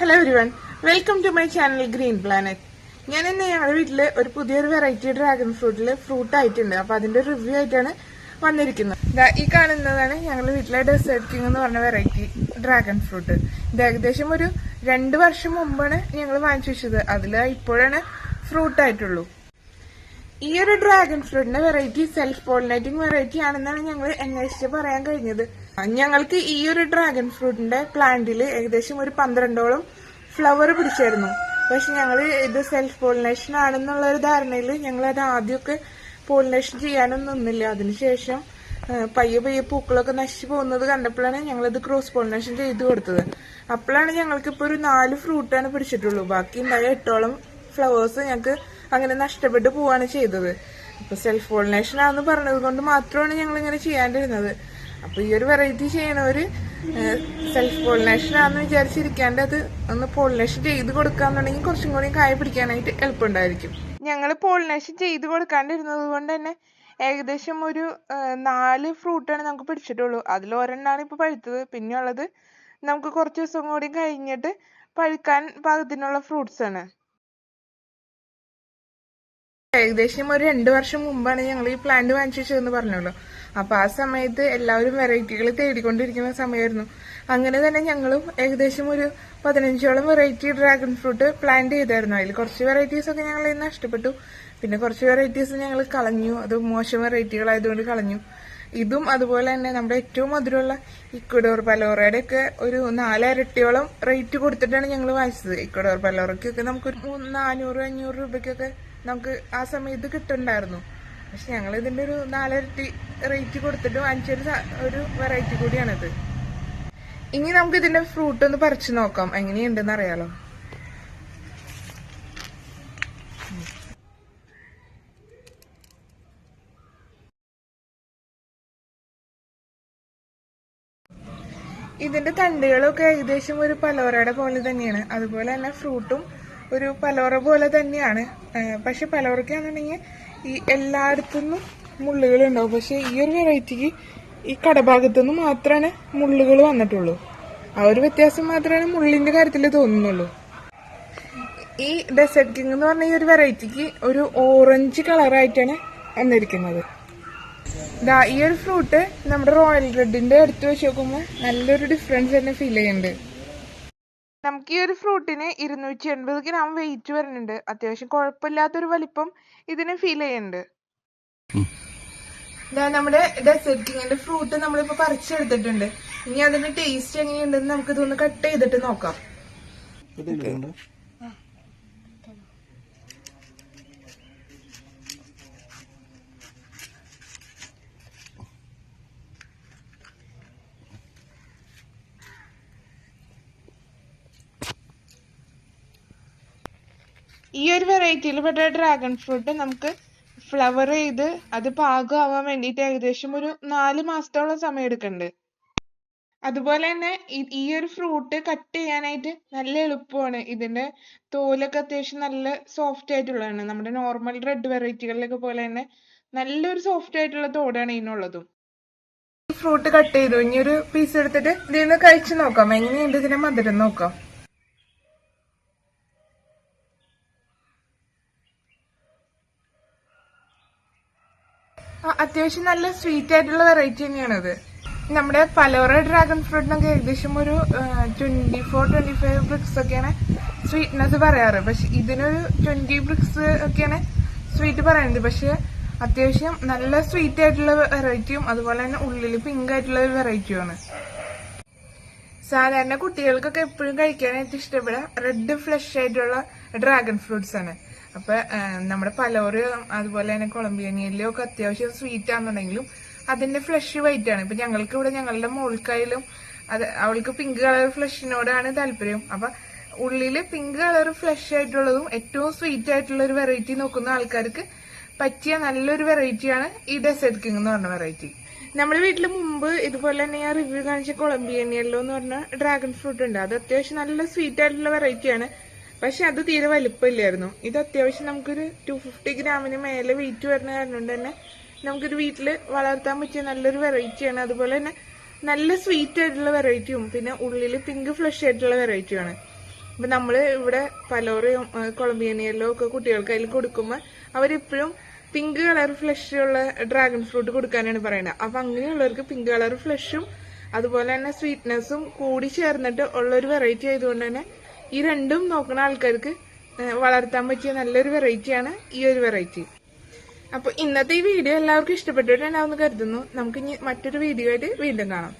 Hello everyone welcome to my channel green planet ഞാൻ ഇന്ന് ഞങ്ങളുടെ വീട്ടിൽ ഒരു പുതിയൊരു വെറൈറ്റി ഡ്രാഗൺ ഫ്രൂട്ടിൽ ഫ്രൂട്ട് ആയിട്ടുണ്ട്. അപ്പൊ അതിന്റെ റിവ്യൂ ആയിട്ടാണ് വന്നിരിക്കുന്നത്. ഈ കാണുന്നതാണ് ഞങ്ങളുടെ വീട്ടിലെ ഡെസേർട്ട് കിങ് എന്ന് പറഞ്ഞ വെറൈറ്റി ഡ്രാഗൺ ഫ്രൂട്ട് ഇത് ഏകദേശം ഒരു രണ്ട് വർഷം മുമ്പാണ് ഞങ്ങൾ വാങ്ങിച്ചു വെച്ചത്. അതിൽ ഇപ്പോഴാണ് ഫ്രൂട്ട് ആയിട്ടുള്ളൂ. ഈ ഒരു ഡ്രാഗൺ ഫ്രൂട്ടിന്റെ വെറൈറ്റി സെൽഫ് പോളിനേറ്റിംഗ് വെറൈറ്റി ആണെന്നാണ് ഞങ്ങൾ അന്വേഷിച്ച് പറയാൻ കഴിഞ്ഞത്. ഞങ്ങൾക്ക് ഈ ഒരു ഡ്രാഗൺ ഫ്രൂട്ടിന്റെ പ്ലാന്റിൽ ഏകദേശം ഒരു പന്ത്രണ്ടോളം ഫ്ലവർ പിടിച്ചായിരുന്നു. പക്ഷെ ഞങ്ങൾ ഇത് സെൽഫ് പോളിനേഷൻ ആണെന്നുള്ള ഒരു ധാരണയിൽ ഞങ്ങൾ അത് ആദ്യമൊക്കെ പോളിനേഷൻ ചെയ്യാനൊന്നും നിന്നില്ല. അതിനുശേഷം പയ്യെ പയ്യെ പൂക്കളൊക്കെ നശിച്ചു പോകുന്നത് കണ്ടപ്പോഴാണ് ഇത് ക്രോസ് പോളിനേഷൻ ചെയ്തു കൊടുത്തത്. അപ്പോഴാണ് ഞങ്ങൾക്ക് ഇപ്പോൾ ഒരു നാല് ഫ്രൂട്ടാണ് പിടിച്ചിട്ടുള്ളൂ. ബാക്കി ഉണ്ടായ എട്ടോളം ഫ്ലവേഴ്സ് ഞങ്ങൾക്ക് അങ്ങനെ നഷ്ടപ്പെട്ടു പോവാണ് ചെയ്തത്. അപ്പൊ സെൽഫ് പോളിനേഷൻ ആണെന്ന് പറഞ്ഞത് കൊണ്ട് മാത്രമാണ് ഞങ്ങൾ ഇങ്ങനെ ചെയ്യാണ്ടിരുന്നത്. അപ്പൊ ഈ ഒരു വെറൈറ്റി ഒരു സെൽഫ് പോളിനേഷൻ ആണെന്ന് വിചാരിച്ചിരിക്കാണ്ട് അത് ഒന്ന് പോളിനേഷൻ ചെയ്ത് കൊടുക്കാന്നുണ്ടെങ്കിൽ കുറച്ചും കൂടി കായ പിടിക്കാനായിട്ട് എളുപ്പമുണ്ടായിരിക്കും. ഞങ്ങൾ പോളിനേഷൻ ചെയ്ത് കൊടുക്കാണ്ടിരുന്നത് കൊണ്ട് തന്നെ ഏകദേശം ഒരു നാല് ഫ്രൂട്ടാണ് നമുക്ക് പിടിച്ചിട്ടുള്ളൂ. അതിൽ ഒരെണ്ണമാണ് ഇപ്പൊ പഴുത്തത്. പിന്നെ ഉള്ളത് നമുക്ക് കുറച്ച് ദിവസം കൂടി കഴിഞ്ഞിട്ട് പഴുക്കാൻ പാകത്തിനുള്ള ഫ്രൂട്ട്സ് ആണ്. ഏകദേശം ഒരു രണ്ട് വർഷം മുമ്പാണ് ഞങ്ങൾ ഈ പ്ലാന്റ് വാങ്ങിച്ചു വെച്ചതെന്ന് പറഞ്ഞല്ലോ. അപ്പൊ ആ സമയത്ത് എല്ലാവരും വെറൈറ്റികൾ തേടിക്കൊണ്ടിരിക്കുന്ന സമയമായിരുന്നു. അങ്ങനെ തന്നെ ഞങ്ങളും ഏകദേശം ഒരു പതിനഞ്ചോളം വെറൈറ്റി ഡ്രാഗൺ ഫ്രൂട്ട് പ്ലാന്റ് ചെയ്തായിരുന്നു. അതിൽ കുറച്ച് വെറൈറ്റീസ് ഒക്കെ ഞങ്ങൾ ഇന്ന് നഷ്ടപ്പെട്ടു. പിന്നെ കുറച്ച് വെറൈറ്റീസ് ഞങ്ങൾ കളഞ്ഞു. അത് മോശം വെറൈറ്റികളായതുകൊണ്ട് കളഞ്ഞു. ഇതും അതുപോലെ തന്നെ നമ്മുടെ ഏറ്റവും മധുരമുള്ള ഇക്വഡോർ പലോറയുടെ ഒക്കെ ഒരു നാലരട്ടിയോളം റേറ്റ് കൊടുത്തിട്ടാണ് ഞങ്ങൾ വാങ്ങിച്ചത്. ഇക്വഡോർ പലോറയ്ക്കൊക്കെ നമുക്കൊരു മൂന്ന് നാനൂറ് അഞ്ഞൂറ് രൂപയ്ക്കൊക്കെ നമുക്ക് ആ സമയത്ത് കിട്ടുന്നുണ്ടായിരുന്നു. പക്ഷെ ഞങ്ങൾ ഇതിന്റെ ഒരു നാലരട്ടി റേറ്റ് കൊടുത്തിട്ട് വാങ്ങിച്ചൊരു ഒരു വെറൈറ്റി കൂടിയാണിത്. ഇനി നമുക്ക് ഇതിന്റെ ഫ്രൂട്ട് ഒന്ന് പറിച്ചു നോക്കാം. എങ്ങനെയുണ്ടെന്ന് അറിയാലോ. ഇതിന്റെ തണ്ടുകളൊക്കെ ഏകദേശം ഒരു പലോറയുടെ പോലെ തന്നെയാണ്. അതുപോലെ തന്നെ ഫ്രൂട്ടും ഒരു പലോറ പോലെ തന്നെയാണ്. പക്ഷെ പലോറയ്ക്കാണെന്നുണ്ടെങ്കിൽ ഈ എല്ലായിടത്തുനിന്നും മുള്ളുകൾ ഉണ്ടാവും പക്ഷെ ഈ ഒരു വെറൈറ്റിക്ക് ഈ കടഭാഗത്തുനിന്ന് മാത്രമാണ് മുള്ളുകൾ വന്നിട്ടുള്ളൂ. ആ ഒരു വ്യത്യാസം മാത്രമാണ് മുള്ളിന്റെ കാര്യത്തിൽ തോന്നുന്നുള്ളൂ. ഈ ഡെസേർട്ട് കിങ് എന്ന് പറഞ്ഞ ഈ ഒരു വെറൈറ്റിക്ക് ഒരു ഓറഞ്ച് കളറായിട്ടാണ് വന്നിരിക്കുന്നത്. ദാ ഈ ഒരു ഫ്രൂട്ട് നമ്മുടെ റോയൽ റെഡിന്റെ അടുത്ത് വെച്ച് നോക്കുമ്പോൾ നല്ലൊരു ഡിഫറൻസ് തന്നെ ഫീൽ ചെയ്യുന്നുണ്ട്. നമുക്ക് ഈ ഒരു ഫ്രൂട്ടിന് ഇരുന്നൂറ്റി എൺപത് ഗ്രാം വെയിറ്റ് വരുന്നുണ്ട്. അത്യാവശ്യം കുഴപ്പമില്ലാത്തൊരു വലിപ്പം ഇതിന് ഫീൽ ചെയ്യുന്നുണ്ട്. നമ്മുടെ ഡെസേർട്ട് കിങ്ങിന്റെ ഫ്രൂട്ട് നമ്മളിപ്പോ പറിച്ചെടുത്തിട്ടുണ്ട്. ഇനി അതിന്റെ ടേസ്റ്റ് എങ്ങനെയുണ്ടെന്ന് നമുക്ക് ഇതൊന്ന് കട്ട് ചെയ്തിട്ട് നോക്കാം. ഈ ഒരു വെറൈറ്റിയിൽ പെട്ട ഡ്രാഗൺ ഫ്രൂട്ട് നമുക്ക് ഫ്ലവർ ചെയ്ത് അത് പാകമാവാൻ വേണ്ടിയിട്ട് ഏകദേശം ഒരു നാല് മാസത്തോളം സമയം എടുക്കുന്നുണ്ട് അതുപോലെ തന്നെ ഈ- ഈ ഒരു ഫ്രൂട്ട് കട്ട് ചെയ്യാനായിട്ട് നല്ല എളുപ്പമാണ്. ഇതിന്റെ തോലൊക്കെ അത്യാവശ്യം നല്ല സോഫ്റ്റ് ആയിട്ടുള്ളതാണ്. നമ്മുടെ നോർമൽ റെഡ് വെറൈറ്റികളിലൊക്കെ പോലെ തന്നെ നല്ലൊരു സോഫ്റ്റ് ആയിട്ടുള്ള തോടാണ് ഇതിനുള്ളതും. ഫ്രൂട്ട് കട്ട് ചെയ്തു. ഇനി ഒരു പീസ് എടുത്തിട്ട് ഇതിൽ നിന്ന് കഴിച്ചു നോക്കാം. എങ്ങനെയുണ്ട് ഇതിന്റെ മധുരം നോക്കാം. അത്യാവശ്യം നല്ല സ്വീറ്റ് ആയിട്ടുള്ള വെറൈറ്റി തന്നെയാണത്. നമ്മുടെ പലോറ ഡ്രാഗൺ ഫ്രൂട്ടിനൊക്കെ ഏകദേശം ഒരു twenty four twenty five brix ഒക്കെയാണ് സ്വീറ്റ്നെസ് പറയാറ്. പക്ഷെ ഇതിനൊരു ട്വന്റി ബ്രിക്സ് ഒക്കെയാണ് സ്വീറ്റ് പറയുന്നത് പക്ഷെ അത്യാവശ്യം നല്ല സ്വീറ്റ് ആയിട്ടുള്ള വെറൈറ്റിയും അതുപോലെ തന്നെ ഉള്ളിൽ പിങ്ക് ആയിട്ടുള്ള ഒരു വെറൈറ്റിയുമാണ് സാധാരണ കുട്ടികൾക്കൊക്കെ എപ്പോഴും കഴിക്കാനായിട്ട് ഇഷ്ടപ്പെടുക റെഡ് ഫ്ലഷ് ആയിട്ടുള്ള ഡ്രാഗൺ ഫ്രൂട്ട്സ് ആണ്. അപ്പൊ നമ്മുടെ പലോറ് അതുപോലെ തന്നെ കൊളംബിയൻ ഒക്കെ അത്യാവശ്യം സ്വീറ്റ് ആണെന്നുണ്ടെങ്കിലും അതിന്റെ ഫ്ലഷ് വൈറ്റ് ആണ്. ഇപ്പൊ ഞങ്ങൾക്ക് ഇവിടെ ഞങ്ങളുടെ മോൾക്കായാലും അത് അവൾക്ക് പിങ്ക് കളർ ഫ്ലഷിനോടാണ് താല്പര്യം. അപ്പൊ ഉള്ളിൽ പിങ്ക് കളർ ഫ്ലഷ് ആയിട്ടുള്ളതും ഏറ്റവും സ്വീറ്റ് ആയിട്ടുള്ള ഒരു വെറൈറ്റി നോക്കുന്ന ആൾക്കാർക്ക് പറ്റിയ നല്ലൊരു വെറൈറ്റിയാണ് ഈ ഡെസേർട്ട് കിങ് എന്ന് പറഞ്ഞ വെറൈറ്റി നമ്മുടെ വീട്ടിൽ മുമ്പ് ഇതുപോലെ തന്നെ ഞാൻ റിവ്യൂ കാണിച്ച കൊളംബിയൻ യെല്ലോ എന്ന് പറഞ്ഞ ഡ്രാഗൺ ഫ്രൂട്ട് ഉണ്ട്. അത് അത്യാവശ്യം നല്ല സ്വീറ്റ് ആയിട്ടുള്ള വെറൈറ്റിയാണ് പക്ഷെ അത് തീരെ വലിപ്പമില്ലായിരുന്നു. ഇത് അത്യാവശ്യം നമുക്കൊരു ടു ഫിഫ്റ്റി ഗ്രാമിന് മേലെ വെയിറ്റ് വരുന്ന കാരണം തന്നെ നമുക്കൊരു വീട്ടിൽ വളർത്താൻ പറ്റിയ നല്ലൊരു വെറൈറ്റിയാണ് അതുപോലെ തന്നെ നല്ല സ്വീറ്റ് ആയിട്ടുള്ള വെറൈറ്റിയും പിന്നെ ഉള്ളിൽ പിങ്ക് ഫ്ലഷ് ആയിട്ടുള്ള വെറൈറ്റിയുമാണ് അപ്പം നമ്മൾ ഇവിടെ പലോറയും കൊളംബിയനിയല്ലോ യെല്ലോ ഒക്കെ കുട്ടികൾക്ക് അതിൽ കൊടുക്കുമ്പോൾ അവരെപ്പോഴും പിങ്ക് കളർ ഫ്ലഷുള്ള ഡ്രാഗൺ ഫ്രൂട്ട് കൊടുക്കാനാണ് പറയുന്നത് അപ്പം അങ്ങനെയുള്ളവർക്ക് പിങ്ക് കളർ ഫ്ലഷും അതുപോലെ തന്നെ സ്വീറ്റ്നെസ്സും കൂടി ചേർന്നിട്ട് ഉള്ളൊരു വെറൈറ്റി ആയതുകൊണ്ട് തന്നെ ഈ രണ്ടും നോക്കുന്ന ആൾക്കാർക്ക് വളർത്താൻ പറ്റിയ നല്ലൊരു വെറൈറ്റിയാണ് ഈ ഒരു വെറൈറ്റി അപ്പൊ ഇന്നത്തെ ഈ വീഡിയോ എല്ലാവർക്കും ഇഷ്ടപ്പെട്ടിട്ടുണ്ടാവും കരുതുന്നു. നമുക്ക് ഇനി മറ്റൊരു വീഡിയോ ആയിട്ട് വീണ്ടും കാണാം.